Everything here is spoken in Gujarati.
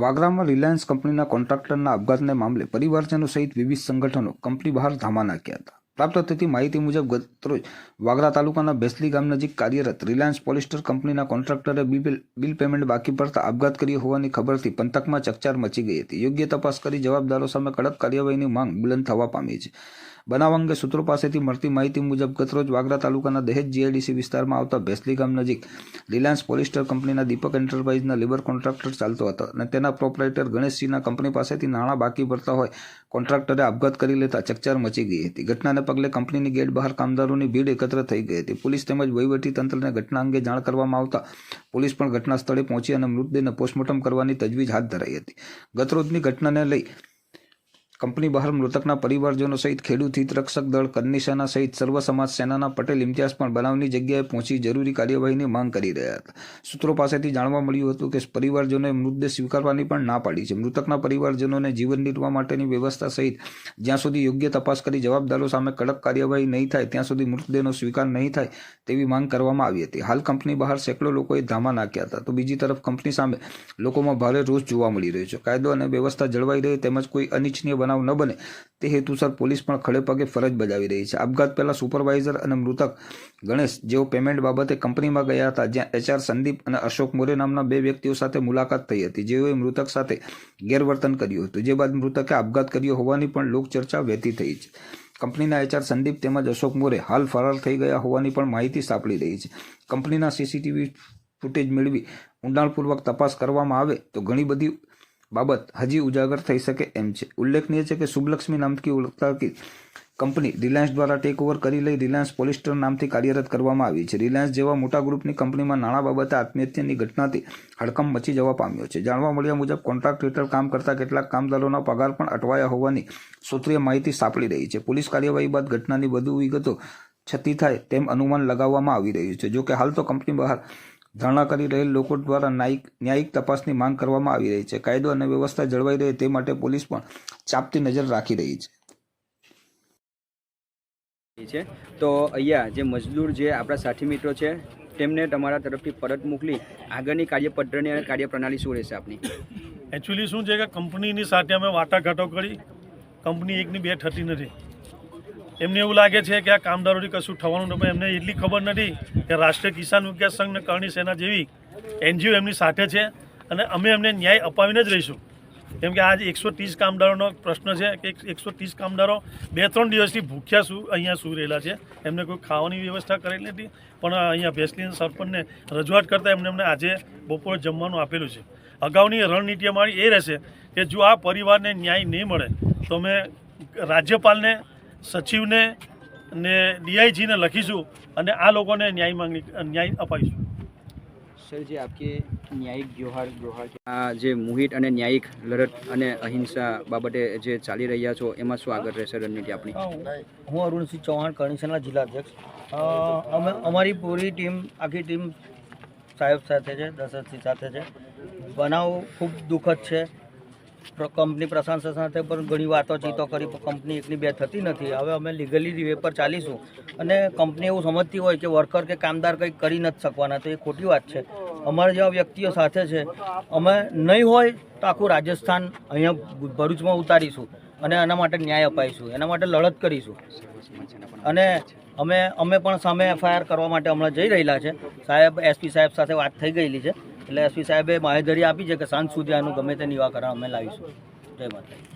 વાગરામાં રિલાયન્સ કંપનીના કોન્ટ્રાક્ટરના આપઘાતને મામલે પરિવારજનો સહિત વિવિધ સંગઠનો કંપની બહાર ધામા નાખ્યા હતા. પ્રાપ્ત થતી માહિતી મુજબ ગતરોજ વાગરા તાલુકાના બેસલી ગામ નજીક કાર્યરત રિલાયન્સ પોલિસ્ટર કંપનીના કોન્ટ્રાક્ટરે બિલ બિલ પેમેન્ટ બાકી પડતા આપઘાત કર્યો હોવાની ખબરથી પંથકમાં ચકચાર મચી ગઈ હતી. યોગ્ય તપાસ કરી જવાબદારો સામે કડક કાર્યવાહીની માંગ બુલંદ થવા પામી છે. બનાવ અંગે સૂત્રો પાસેથી મળતી માહિતી મુજબ ગતરોજ વાગરા તાલુકાના દહેજ જીઆઈડીસી વિસ્તારમાં આવતા ભેસલી ગામ નજીક રિલાયન્સ પોલિસ્ટર કંપનીના દીપક એન્ટરપ્રાઇઝના લેબર કોન્ટ્રાક્ટર ચાલતો હતો અને તેના પ્રોપરાઇટર ગણેશસિંહના કંપની પાસેથી નાણાં બાકી ભરતા હોય કોન્ટ્રાક્ટરે આપઘાત કરી લેતા ચકચાર મચી ગઈ હતી. ઘટનાને પગલે કંપનીની ગેટ બહાર કામદારોની ભીડ એકત્ર થઈ ગઈ હતી. પોલીસ તેમજ તંત્રને ઘટના અંગે જાણ કરવામાં આવતા પોલીસ પણ ઘટના સ્થળે પહોંચી અને મૃતદેહને પોસ્ટમોર્ટમ કરવાની તજવીજ હાથ ધરાઈ હતી. ગતરોજની ઘટનાને લઈ કંપની બહાર મૃતકના પરિવારજનો સહિત ખેડૂત હિતરક્ષક દળ કરની સહિત સર્વ સમાજ સેનાના પટેલ ઇમ્તિયાઝ પણ બનાવની જગ્યાએ પહોંચી જરૂરી કાર્યવાહીની માંગ કરી રહ્યા હતા. સૂત્રો પાસેથી જાણવા મળ્યું હતું કે પરિવારજનોએ મૃતદેહ સ્વીકારવાની પણ ના પાડી છે. મૃતકના પરિવારજનોને જીવન નિર્વાહ માટેની વ્યવસ્થા સહિત જ્યાં સુધી યોગ્ય તપાસ કરી જવાબદારો સામે કડક કાર્યવાહી નહીં થાય, ત્યાં સુધી મૃતદેહનો સ્વીકાર નહીં થાય તેવી માંગ કરવામાં આવી હતી. હાલ કંપની બહાર સેંકડો લોકોએ ધામા નાખ્યા હતા. તો બીજી તરફ કંપની સામે લોકોમાં ભારે રોષ જોવા મળી રહ્યો છે. કાયદો અને વ્યવસ્થા જળવાઈ રહે તેમજ કોઈ અનિચ્છનીય બનાવ ન બને તે હેતુસર પોલીસ પણ ખડે પગે ફરજ બજાવી રહી છે. આપઘાત પહેલાં સુપરવાઇઝર અને મૃતક ગણેશ, જેઓ પેમેન્ટ બાબતે કંપનીમાં ગયા હતા, જ્યાં એચઆર સંદીપ અને અશોક મોરે નામના બે વ્યક્તિઓ સાથે મુલાકાત થઈ હતી, જેઓએ મૃતક સાથે ગેરવર્તન કર્યું હતું. જે બાદ મૃતકે આપઘાત કર્યો હોવાની પણ લોકચર્ચા વહેતી થઈ છે. કંપનીના એચઆર સંદીપ તેમજ અશોક મોરે હાલ ફરાર થઈ ગયા હોવાની પણ માહિતી સાંપડી રહી છે. કંપનીના સીસીટીવી ફૂટેજ મેળવી ઊંડાણપૂર્વક તપાસ કરવામાં આવે તો ઘણી બધી બાબત હજી ઉજાગર થઈ શકે એમ છે. ઉલ્લેખનીય છે કે શુભલક્ષ્મી નામથી ઓળખાતી કંપની રિલાયન્સ દ્વારા ટેક ઓવર કરી લઈ રિલાયન્સ પોલિસ્ટર નામથી કાર્યરત કરવામાં આવી છે. રિલાયન્સ જેવા મોટા ગ્રુપની કંપનીમાં નાણાં બાબતે આત્મહત્યાની ઘટનાથી હડકંપ મચી જવા પામ્યો છે. જાણવા મળ્યા મુજબ કોન્ટ્રાક્ટ હેઠળ કામ કરતા કેટલાક કામદારોના પગાર પણ અટવાયા હોવાની સૂત્રીય માહિતી સાંપડી રહી છે. પોલીસ કાર્યવાહી બાદ ઘટનાની વધુ વિગતો છતી થાય તેમ અનુમાન લગાવવામાં આવી રહ્યું છે. જોકે હાલ તો કંપની બહાર ધરણા કરી રહેલ લોકો દ્વારા ન્યાયિક ન્યાયિક તપાસની માંગ કરવામાં આવી રહી છે. કાયદો અને વ્યવસ્થા જળવાઈ રહે તે માટે પોલીસ પણ ચાપતી નજર રાખી રહી છે. છે. તો અહીંયા જે મજદૂર જે આપણા સાથી મિત્રો છે તેમને તમારા તરફથી પરત મોકલી આગળની કાર્યપદ્ધતિ અને કાર્યપ્રણાલી શું રહેશે આપની? એકચ્યુઅલી શું છે કે કંપનીની સાથે અમે વાટાઘાટો કરી. કંપની એકની બે થતી નથી. એમને એવું લાગે છે કે આ કામદારોની કશું થવાનું નથી. એમને એટલી ખબર નથી કે રાષ્ટ્રીય કિસાન વિકાસ સંઘ અને કરણી સેના જેવી એનજીઓ એમની સાથે છે અને અમે એમને ન્યાય અપાવીને જ રહીશું. કેમ કે આજ એકસો ત્રીસ કામદારોનો પ્રશ્ન છે કે એકસો ત્રીસ કામદારો બે ત્રણ દિવસથી ભૂખ્યા શું અહીંયા સૂ રહેલા છે. એમને કોઈ ખાવાની વ્યવસ્થા કરેલી નથી. પણ અહીંયા ભેસલીન સરપંચને રજૂઆત કરતાં એમને એમને આજે બપોરે જમવાનું આપેલું છે. અગાઉની રણનીતિ અમારી એ રહેશે કે જો આ પરિવારને ન્યાય નહીં મળે તો અમે રાજ્યપાલને સચિવને ને ડીઆઈજીને લખીશું અને આ લોકોને ન્યાય માંગણી ન્યાય અપાવીશું. સર જે આપકી ન્યાયિક વ્યવહાર વ્યવહાર આ જે મુહિત અને ન્યાયિક લડત અને અહિંસા બાબતે જે ચાલી રહ્યા છો એમાં શું આગળ રહેશે રણનીતિ આપણી હું અરુણસિંહ ચૌહાણ કરણીસરના જિલ્લા અધ્યક્ષ અમે અમારી પૂરી ટીમ આખી ટીમ સાહેબ સાથે છે દશરથસિંહ સાથે છે. બનાવ ખૂબ દુઃખદ છે. કંપની પ્રશાસન સાથે પણ ઘણી વાતોચીતો કરી કંપની એકની બે થતી નથી. હવે અમે લીગલી વે પર ચાલીશું. અને કંપની એવું સમજતી હોય કે વર્કર કે કામદાર કંઈક કરી નથી શકવાના, તો એ ખોટી વાત છે. અમારા જેવા વ્યક્તિઓ સાથે છે, અમે નહીં હોય તો આખું રાજસ્થાન અહીંયા ભરૂચમાં ઉતારીશું અને એના માટે ન્યાય અપાઈશું, એના માટે લડત કરીશું. અને અમે અમે પણ સામે એફઆઈઆર કરવા માટે હમણાં જઈ રહેલા છે. સાહેબ એસપી સાહેબ સાથે વાત થઈ ગયેલી છે. એટલે એસપી સાહેબે બાહેધરી આપી છે કે સાંજ સુધી આનું ગમે તે નિવાકરણ અમે લાવીશું. જય માતા